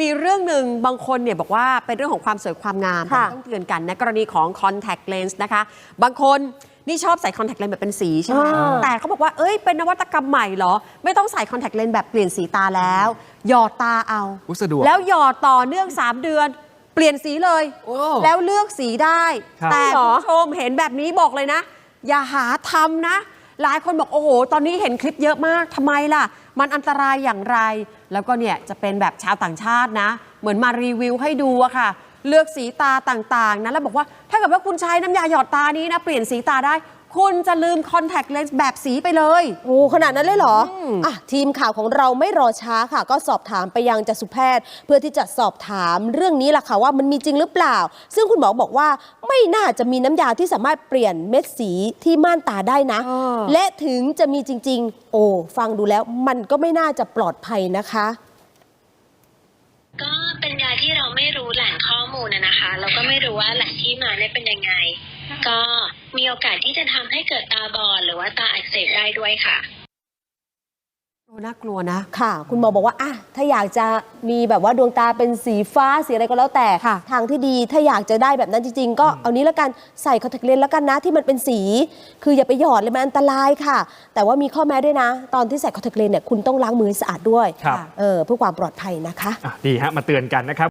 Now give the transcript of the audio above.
มีเรื่องหนึ่งบางคนเนี่ยบอกว่าเป็นเรื่องของความสวยความงามค่ะต้องเตือนกันในะกรณีของ contact lens นะคะ บางคนนี่ชอบใส่ contact lens แบบเป็นสีใช่ไหมอ่าแต่เขาบอกว่าเอ้ยเป็นนวัตกรรมใหม่เหรอ ไม่ต้องใส่ contact lens แบบเปลี่ยนสีตาแล้ว หยอดตาเอาอุ๊ยสะดวกแล้วหยอดต่อเนื่อง 3 เดือน เปลี่ยนสีเลยโอ้แล้วเลือกสีได้ครับแต่เหรคุณอผู้ชมเห็นแบบนี้บอกเลยนะ อย่าหาทำนะ หลายคนบอกโอ้โห ตอนนี้เห็นคลิปเยอะมากทำไมล่ะ มันอันตรายอย่างไร แล้วก็เนี่ยจะเป็นแบบชาวต่างชาตินะ เหมือนมารีวิวให้ดูอะค่ะ เลือกสีตาต่างๆนะแล้วบอกว่าถ้าเกิดว่าคุณใช้น้ำยาหยอดตานี้นะเปลี่ยนสีตาได้ คุณจะลืมคอนแทคเลนส์แบบสีไปเลย โอ้ขนาดนั้นเลยเหรออืมอะทีมข่าวของเราไม่รอช้าค่ะ ก็สอบถามไปยังจักษุแพทย์ เพื่อที่จะสอบถามเรื่องนี้ล่ะค่ะว่ามันมีจริงหรือเปล่า ซึ่งคุณหมอบอกว่าไม่น่าจะมีน้ำยาที่สามารถเปลี่ยนเม็ดสีที่ม่านตาได้นะ เออ และถึงจะมีจริง ๆ โอ้ฟังดูแล้วมันก็ไม่น่าจะปลอดภัยนะคะก็เป็นยา ที่เราไม่รู้แหล่งข้อมูลนะนะคะ เราก็ไม่รู้ว่าแหล่งที่มาเนี่ยเป็นยังไง ก็มีโอกาสที่จะทำให้เกิดตาบอดหรือว่าตาอักเสบได้ด้วยค่ะ น่ากลัวนะ ค่ะ คุณหมอบอกว่าอะถ้าอยากจะมีแบบว่าดวงตาเป็นสีฟ้าสีอะไรก็แล้วแต่ค่ะทางที่ดีถ้าอยากจะได้แบบนั้นจริง ๆ ก็เอานี้แล้วกันใส่คอนแทคเลนส์แล้วกันนะที่มันเป็นสี คืออย่าไปหยอดเลยมันอันตรายค่ะ แต่ว่ามีข้อแม้ด้วยนะ ตอนที่ใส่คอนแทคเลนส์เนี่ยคุณต้องล้างมือให้สะอาดด้วยครับเออเพื่อความปลอดภัยนะคะอะดีฮะมาเตือนกันนะครับ